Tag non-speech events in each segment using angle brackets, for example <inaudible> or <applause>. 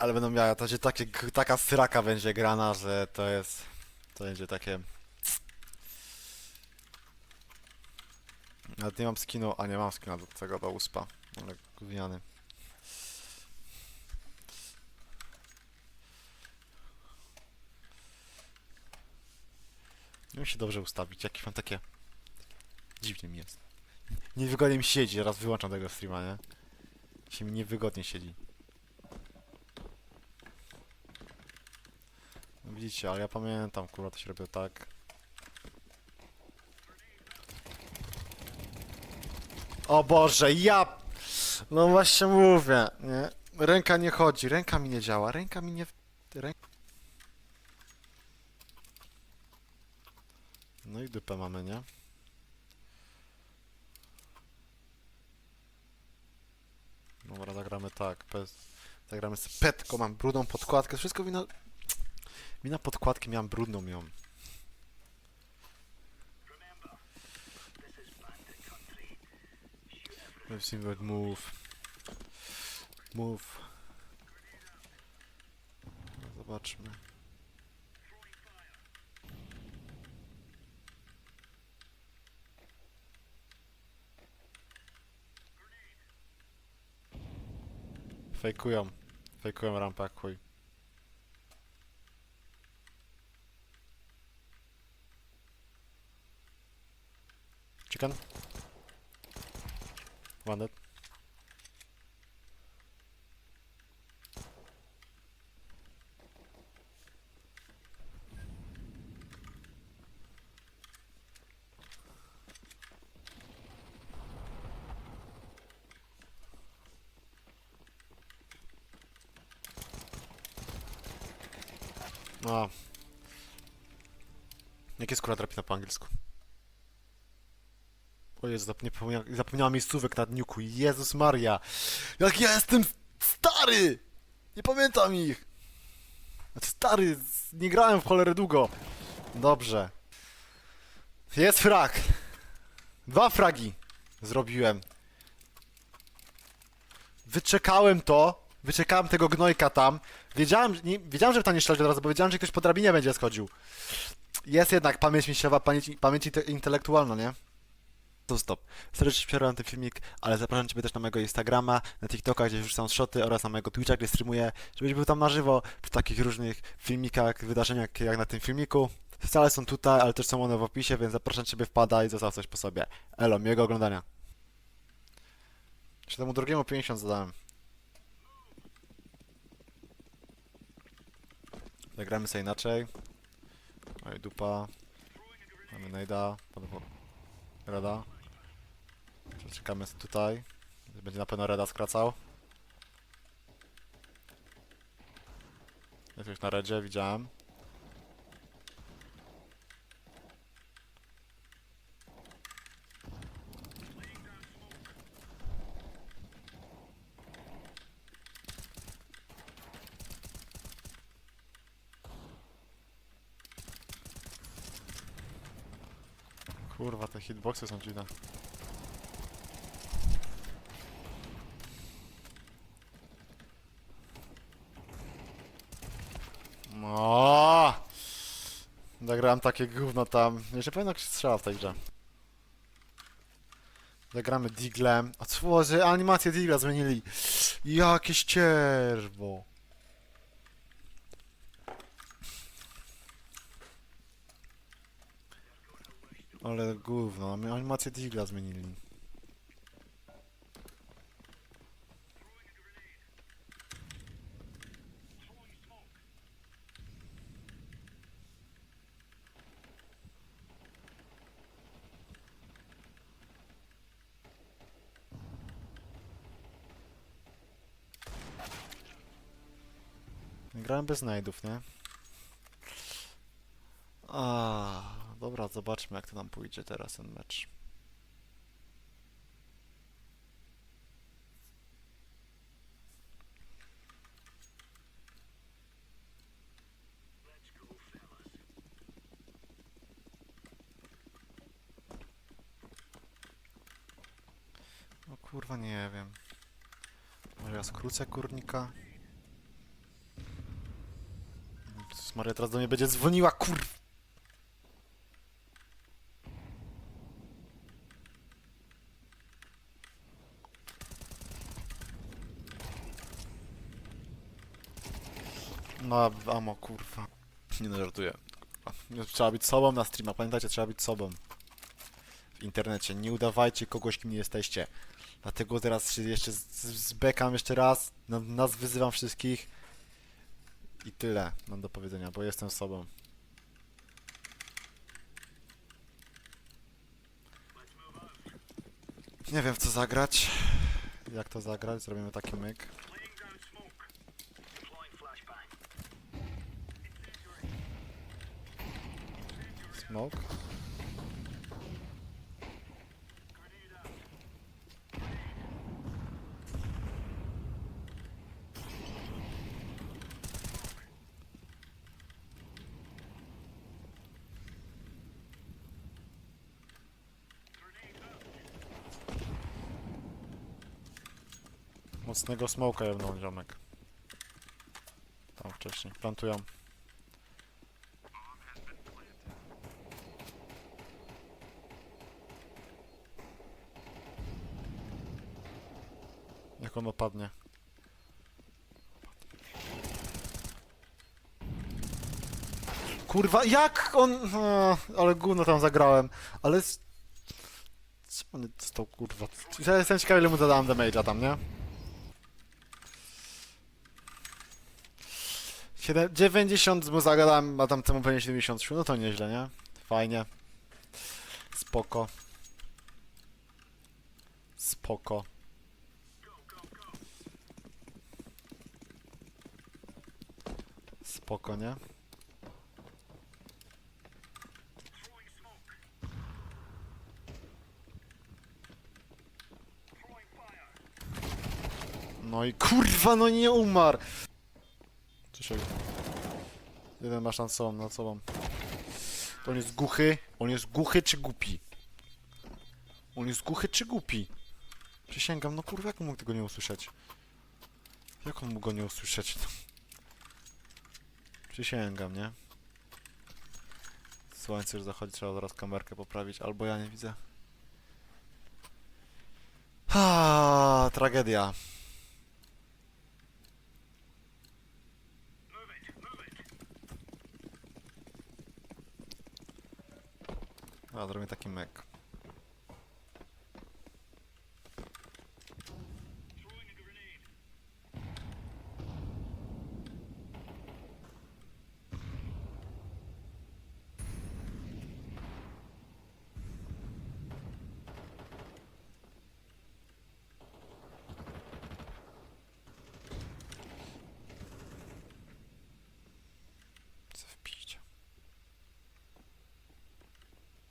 Ale będą miała, to będzie takie, taka sraka będzie grana, że to jest, to będzie takie... Nawet nie mam skinu, a nie mam skina do tego, do uspa, ale gówniany. Nie się dobrze ustawić, jakieś mam takie... Dziwnie mi jest. Niewygodnie mi siedzi, teraz wyłączam tego streama, nie? Się mi niewygodnie siedzi. Widzicie, ale ja pamiętam, kurwa, to się robiło tak. O Boże, ja... No właśnie mówię, nie? Ręka nie chodzi, ręka mi nie działa, ręka mi nie... No i dupę mamy, nie? Dobra, zagramy tak. Bez... Zagramy z petką, mam brudną podkładkę, wszystko wina... Wina podkładki miałem brudną ją. We've seen that move. Move. No, Zobaczmy. Fejkują. Fejkują rampę chuj. Chicken. One dead. No. Jak jest kura drapina po angielsku? O Jezu, zapomnia zapomniałam miejscówek na dniuku. Jezus Maria! Jak ja jestem stary! Nie pamiętam ich! Znaczy, Stary, nie grałem w cholerę długo. Dobrze. Jest frag. Dwa fragi zrobiłem. Wyczekałem to. Wyczekałem tego gnojka tam. Wiedziałem, nie, wiedziałem że tam nie strzelać od razu, bo wiedziałem, że ktoś po drabinie będzie schodził. Jest jednak pamięć mięśniowa, pamięć, pamięć inte- intelektualna, nie? To stop. Serdecznie przerwałem ten filmik, ale zapraszam Ciebie też na mojego Instagrama, na TikToka, gdzie wrzucam shoty oraz na mojego Twitcha, gdzie streamuję, żebyś był tam na żywo przy takich różnych filmikach, wydarzeniach jak na tym filmiku. Stale są tutaj, ale też są one w opisie, więc zapraszam Ciebie wpada i zostaw coś po sobie. Elo, miłego oglądania. Jeszcze temu drugiemu 50 zadałem. Zagramy sobie inaczej. Oj, dupa. Mamy najda. Rada. Czekamy tutaj. Będzie na pewno Reda skracał. Jest już na Redzie, widziałem. Kurwa, te hitboxy są dziwne. No. Takie gówno tam. Jeszcze powinno ktoś strzela w tej grze. Zagramy Diglem. A co, że animację Digla zmienili. Jakieś cierwo. Ale gówno, animację Digla zmienili. Grałem bez znajdów, nie? A, dobra, zobaczmy jak to nam pójdzie teraz ten mecz. O kurwa, nie wiem. Może ja skrócę kurnika? Jezus Maria, teraz do mnie będzie dzwoniła, kur... No, amo, kurwa. Nie no, żartuję. Trzeba być sobą na streama, pamiętajcie, trzeba być sobą. W internecie, nie udawajcie kogoś, kim nie jesteście. Dlatego teraz się jeszcze z- z- zbekam jeszcze raz, na, nas wyzywam wszystkich. I tyle mam do powiedzenia, bo jestem sobą. Nie wiem w co zagrać. Jak to zagrać? Zrobimy taki myk. Smoke. Mocnego smoka jedną ziomek. Tam wcześniej. Plantują. Jak on opadnie. Kurwa, jak on... O, ale gówno tam zagrałem. Ale... Co on dostał, kurwa? Ja jestem ciekawy, ile mu zadałem damage'a tam, nie? 7, 90 mu zagadałem, a tam temu pewnie 73, no to nieźle, nie? Fajnie. Spoko. Spoko. Spoko, nie? No i kurwa, no nie umarł! Jeden ma szansę nad sobą. To on jest głuchy? On jest głuchy czy głupi? On jest głuchy czy głupi? Przysięgam, no kurwa, jak on mógł tego nie usłyszeć? Jak on mógł go nie usłyszeć? <laughs> Przysięgam, nie? Słońce już zachodzi, trzeba zaraz kamerkę poprawić, albo ja nie widzę. Ha, tragedia. A, zrobię taki mek.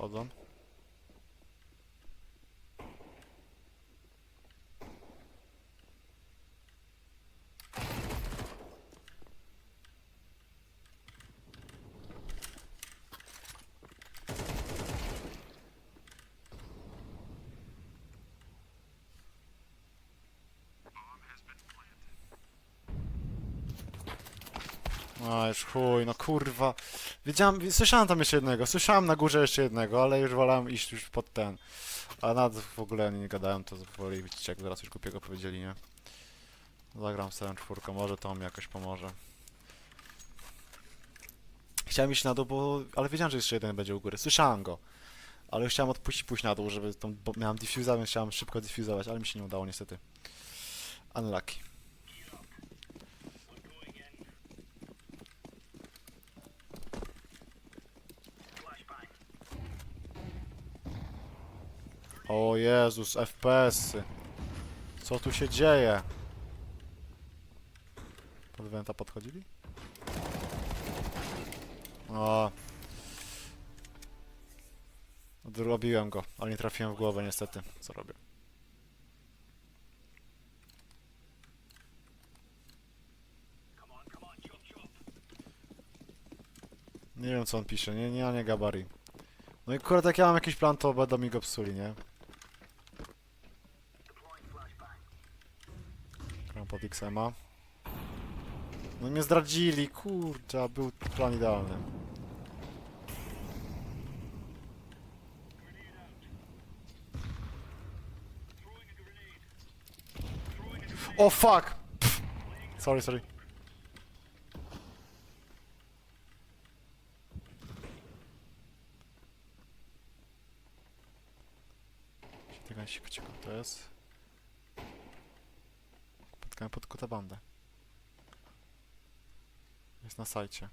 Chodzą. A, już chuj, no kurwa. Wiedziałem, słyszałem tam jeszcze jednego, słyszałem na górze jeszcze jednego, ale już wolałem iść już pod ten. A nad w ogóle nie gadają, to woli widzieć jak zaraz już głupiego powiedzieli, nie? Zagram z czwórką, może to mi jakoś pomoże. Chciałem iść na dół, bo... ale wiedziałem, że jeszcze jeden będzie u góry. Słyszałem go. Ale już chciałem odpuścić pójść na dół, żeby tą... bo miałem diffusa, więc chciałem szybko diffuzować, ale mi się nie udało niestety. Unlucky. O Jezus, FPS-y. Co tu się dzieje? Pod Wenta podchodzili? O. Odrobiłem go, ale nie trafiłem w głowę niestety. Co robię? Nie wiem co on pisze, nie, nie, nie Gabari. No i akurat jak ja mam jakiś plan, to będą mi go psuli, nie? Pod XM'a. No mnie zdradzili, kurczę, był plan idealny. O fuck! Pff. Sorry, sorry. Tego cicho, cicho, to jest... Spotkałem pod kota bandę. Jest na sajcie.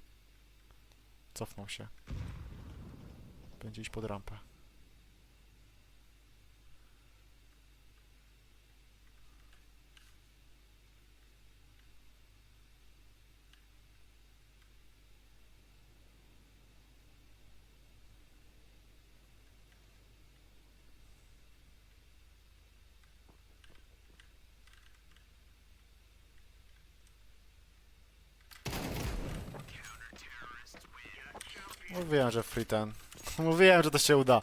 Cofnął się. Będzie iść pod rampę. Mówiłem, że free ten. <laughs> Mówiłem, że to się uda.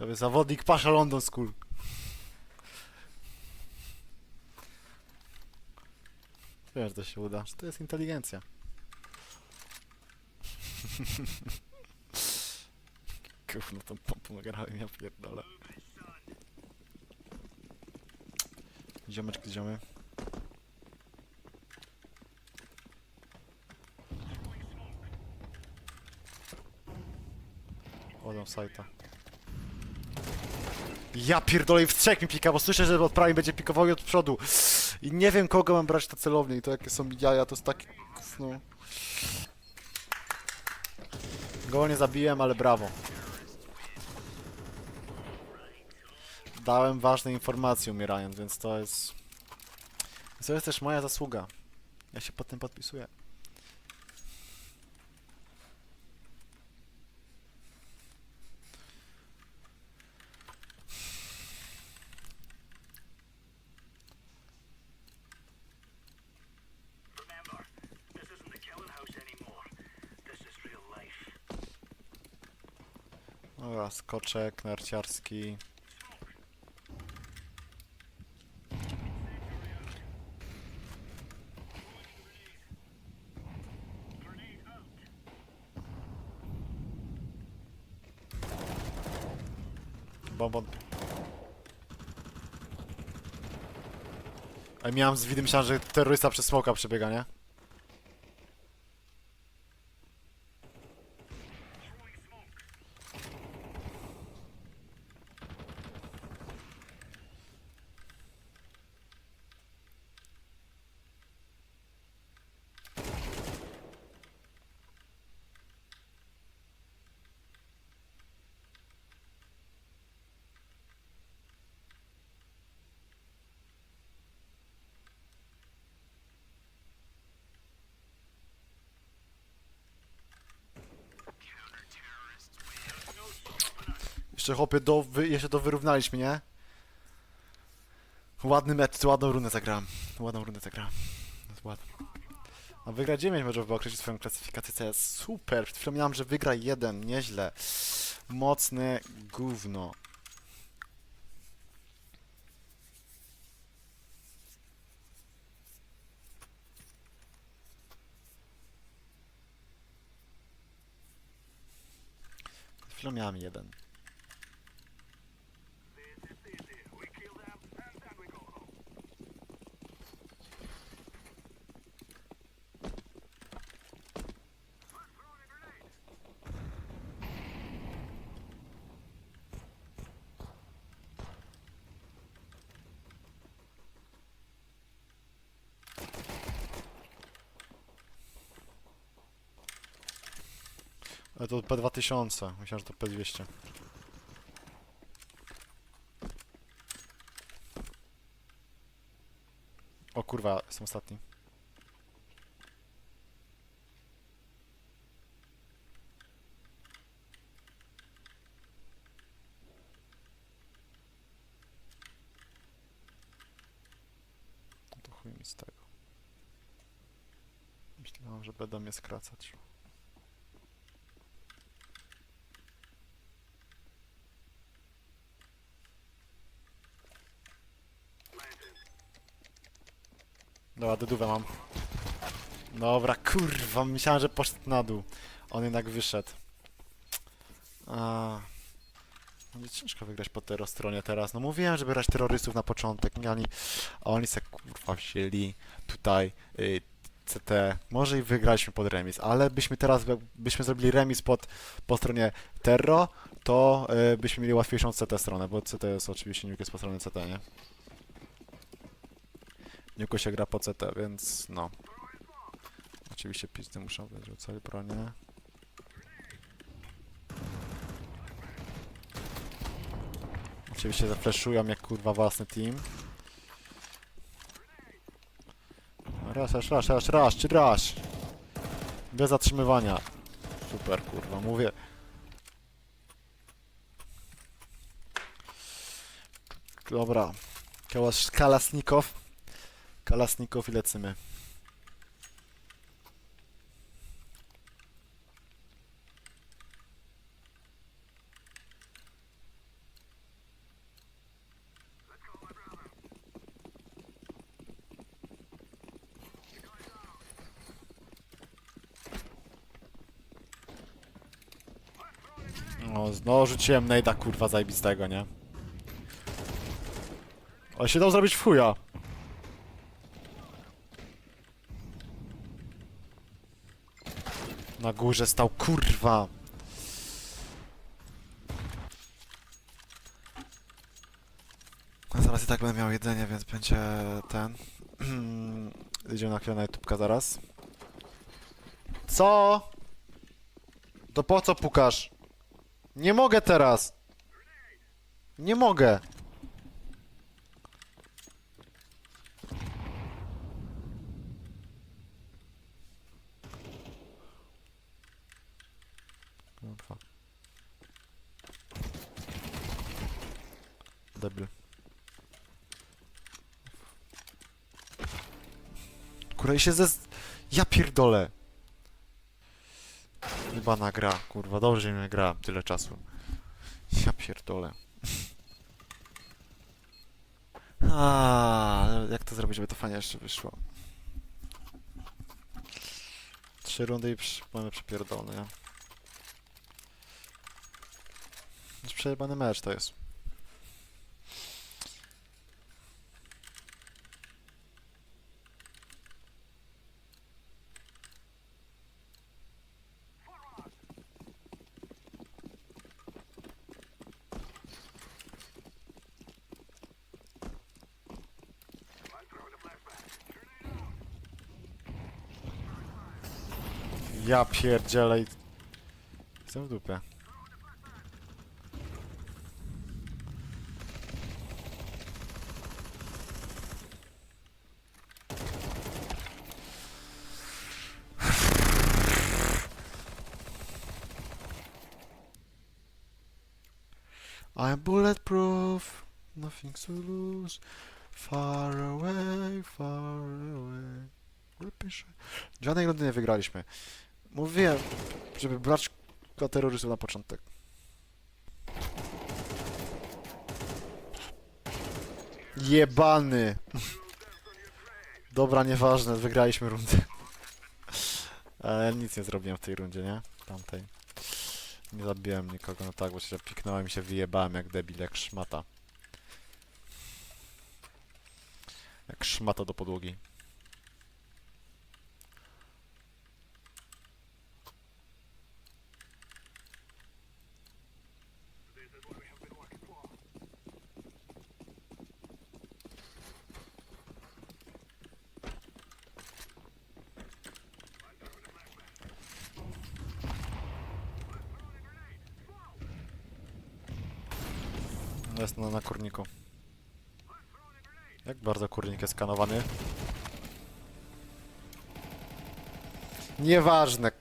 Jest zawodnik Pasza London School. Wiem, że to się uda, to jest inteligencja. <laughs> Gówno tą pompą grałem, ja pierdolę. Ziomeczki, ziomy. W sajta. Ja pierdolę i w trzech mi pika, bo słyszę, że od prawej będzie pikował i od przodu. I nie wiem kogo mam brać na celownię i to jakie są jaja, to jest takie no. Go nie zabiłem, ale brawo. Dałem ważne informacje umierając, więc to jest... To jest też moja zasługa. Ja się pod tym podpisuję. Skoczek narciarski. Bombon. A miałem z widy, myślałem, że terrorysta przez smoka przebiega, nie? Jeszcze chłopie, do, wy, jeszcze to wyrównaliśmy, nie? Ładny mecz, ładną runę zagrałem. Ładną runę zagrałem. Ładnie. A wygra 9 meczów, by określić swoją klasyfikację CS. Super! Przed chwilą miałem, że wygra jeden. Nieźle. Mocne gówno. Chwilą miałem jeden. Ale to P2000. Myślałem, że to P200. O kurwa, jestem ostatni. Z tego. Myślałem, że będą mnie skracać. Dobra, dodówę mam. Dobra, kurwa, myślałem, że poszedł na dół. On jednak wyszedł. A... Będzie ciężko wygrać po terrostronie teraz. No mówiłem, żeby grać terrorystów na początek, nie? Oni, a oni se kurwa wzięli tutaj y, CT. Może i wygraliśmy pod remis, ale byśmy teraz, byśmy zrobili remis pod, po stronie Terro, to y, byśmy mieli łatwiejszą CT stronę, bo CT jest oczywiście Nuke jest po stronie CT, nie? Nuke się gra po CT, więc no. Oczywiście pizdy muszą być rzucać bronię. Oczywiście zafleszują jak kurwa własny team. Raz, raz, raz, raz, raz, czy raz. Bez zatrzymywania. Super kurwa, mówię. Dobra. Kałasz, kalasnikow. Kalasnikow i lecimy. No, no rzuciłem najda kurwa zajebistego, nie? Ale się dał zrobić w chuja. Na górze stał kurwa. A zaraz i tak będę miał jedzenie, więc będzie ten. <clears throat> Idziemy na chwilę na YouTubka zaraz. Co? To po co pukasz? Nie mogę teraz. Nie mogę. Kurwa. Debil. Kurwa, i się ze... Ja pierdolę. Jebana gra, kurwa, dobrze mi gra tyle czasu. Ja pierdolę. <laughs> A, jak to zrobić, żeby to fajnie jeszcze wyszło? Trzy rundy i przy, mamy przepierdolone, Przejebany mecz to jest. Ja pierdzielę i... Jestem w dupie. I'm bulletproof, nothing to lose. Far away, far away. Wypiszę. Żadnej rundy nie wygraliśmy. Mówiłem, żeby brać terrorystów na początek. Jebany! Dobra, nieważne, wygraliśmy rundę. Ale nic nie zrobiłem w tej rundzie, nie? Tamtej. Nie zabiłem nikogo, no tak, bo się piknąłem i się wyjebałem jak debil, jak szmata. Jak szmata do podłogi. Jest na, na kurniku. Jak bardzo kurnik jest skanowany? Nieważne,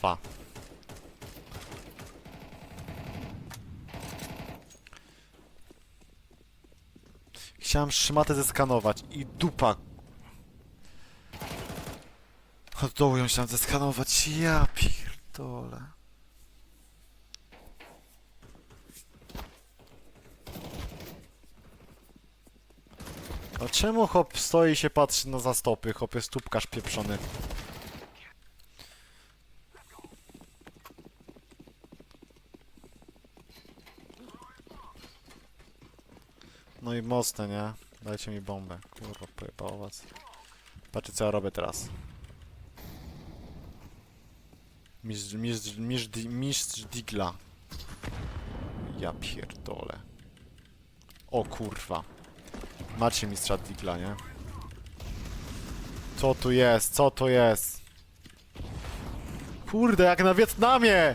kwa. Chciałem szmatę zeskanować i dupa. Od dołu ją chciałem zeskanować, ja pierdolę. A czemu hop stoi i się patrzy na zastopy? Hop jest tubkarz pieprzony. No i mocne, nie? Dajcie mi bombę. Kurwa, pojebało was. Patrzcie co ja robię teraz. Mistrz, mistrz, mistrz, mistrz Digla. Ja pierdolę. O kurwa. Macie mistrza Digla, nie? Co tu jest? Co to jest? Kurde, jak na Wietnamie!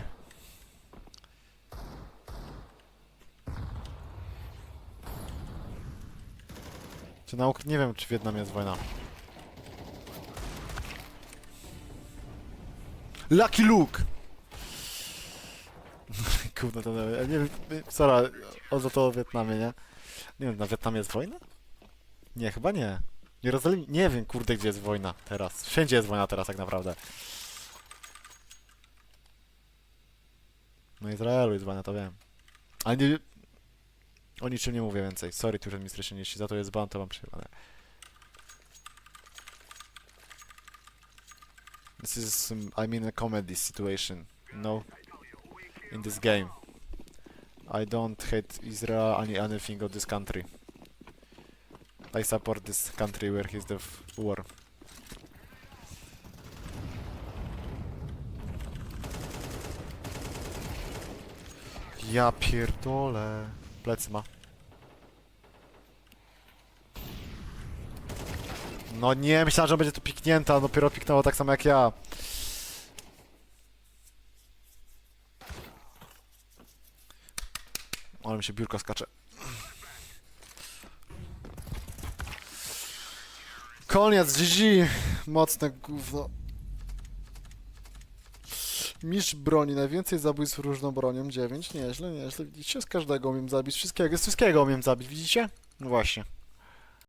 Czy na Ukr- Nie wiem, czy w Wietnamie jest wojna. Lucky Luke! <laughs> Kurde, to nie wiem, sorry, o za to o Wietnamie, nie? Nie wiem, na Wietnamie jest wojna? Nie, chyba nie. Jerozolim... Nie wiem, kurde, gdzie jest wojna teraz. Wszędzie jest wojna teraz, tak naprawdę. No Izraelu jest wojna, to wiem. Ale nie... O niczym nie mówię więcej. Sorry, tu administration, jeśli za to jest ban, to mam przerwane. This is, um, I mean, a comedy situation, know? In this game. I don't hate Israel ani anything of this country. I support this country where he's the war. Ja pierdolę. Plecy ma. No nie, myślałem, że będzie tu piknięta, dopiero piknęło tak samo jak ja. Ale mi się biurko skacze. Koniec, GG! Mocne gówno. Mistrz broni, najwięcej zabójstw różną bronią, 9, nieźle, nieźle, widzicie? Z każdego umiem zabić, wszystkiego, z wszystkiego umiem zabić, widzicie? No właśnie.